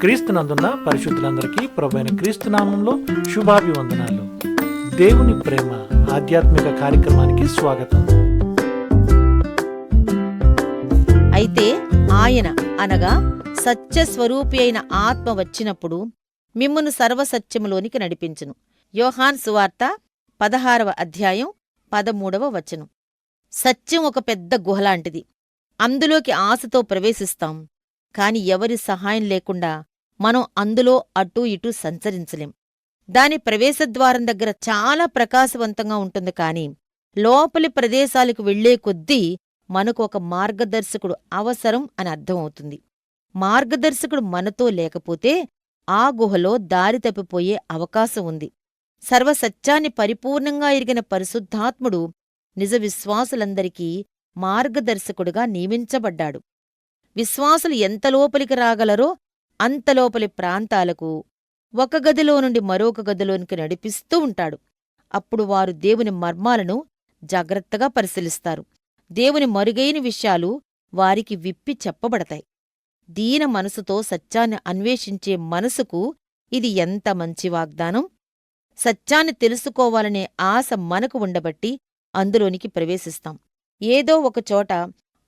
క్రీస్తునందున్న పరిశుద్ధులందరికీ ప్రభైన క్రీస్తునామంలో శుభాభివందనాలు. దేవుని ప్రేమ ఆధ్యాత్మిక కార్యక్రమానికి స్వాగతం. అయితే ఆయన అనగా సత్య స్వరూపి అయిన ఆత్మ వచ్చినప్పుడు మిమ్మును సర్వసత్యములోనికి నడిపించును. యోహాన్ సువార్త పదహారవ అధ్యాయం పదమూడవ వచనం. సత్యం ఒక పెద్ద గుహలాంటిది అందులోకి ఆశతో ప్రవేశిస్తాం. కాని ఎవరి సహాయం లేకుండా మనం అందులో అటూ ఇటూ సంచరించలేం. దాని ప్రవేశద్వారం దగ్గర చాలా ప్రకాశవంతంగా ఉంటుంది కాని లోపలి ప్రదేశాలకు వెళ్ళే కొద్దీ మనకు ఒక మార్గదర్శకుడు అవసరం అని అర్థమవుతుంది. మార్గదర్శకుడు మనతో లేకపోతే ఆ గుహలో దారి తప్పిపోయే అవకాశం ఉంది. సర్వసత్యాన్ని పరిపూర్ణంగా ఎరిగిన పరిశుద్ధాత్ముడు నిజ విశ్వాసులందరికీ మార్గదర్శకుడుగా నియమించబడ్డాడు. విశ్వాసులు ఎంత లోపలికి రాగలరో అంత లోపలి ప్రాంతాలకు ఒక గదిలో నుండి మరొక గదిలోనికి నడిపిస్తూ ఉంటాడు. అప్పుడు వారు దేవుని మర్మాలను జాగ్రత్తగా పరిశీలిస్తారు. దేవుని మరుగైన విషయాలు వారికి విప్పి చెప్పబడతాయి. దీన మనసుతో సత్యాన్ని అన్వేషించే మనసుకు ఇది ఎంత మంచి వాగ్దానం? సత్యాన్ని తెలుసుకోవాలనే ఆశ మనకు ఉండబట్టి అందులోనికి ప్రవేశిస్తాం. ఏదో ఒకచోట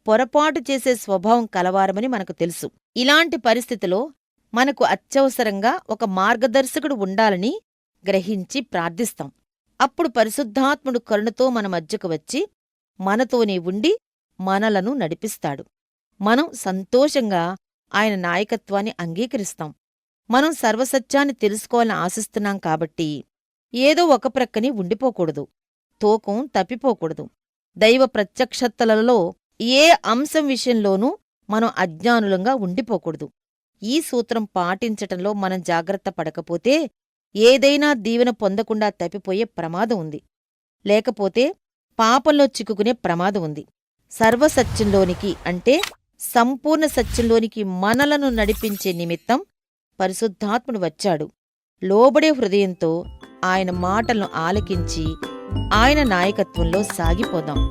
పొరపాటు చేసే స్వభావం కలవారమని మనకు తెలుసు. ఇలాంటి పరిస్థితిలో మనకు అత్యవసరంగా ఒక మార్గదర్శకుడు ఉండాలని గ్రహించి ప్రార్థిస్తాం. అప్పుడు పరిశుద్ధాత్ముడు కరుణతో మన మధ్యకు వచ్చి మనతోనే ఉండి మనలను నడిపిస్తాడు. మనం సంతోషంగా ఆయన నాయకత్వాన్ని అంగీకరిస్తాం. మనం సర్వసత్యాన్ని తెలుసుకోవాలని ఆశిస్తున్నాం కాబట్టి ఏదో ఒక ప్రక్కని ఉండిపోకూడదు. తూకం తప్పిపోకూడదు. దైవ ప్రత్యక్షతలలో ఏ అంశం విషయంలోనూ మనం అజ్ఞానులంగా ఉండిపోకూడదు. ఈ సూత్రం పాటించటంలో మనం జాగ్రత్త పడకపోతే ఏదైనా దీవెన పొందకుండా తప్పిపోయే ప్రమాదం ఉంది. లేకపోతే పాపంలో చిక్కుకునే ప్రమాదం ఉంది. సర్వసత్యంలోనికి అంటే సంపూర్ణ సత్యంలోనికి మనలను నడిపించే నిమిత్తం పరిశుద్ధాత్ముడు వచ్చాడు. లోబడే హృదయంతో ఆయన మాటలను ఆలకించి ఆయన నాయకత్వంలో సాగిపోదాం.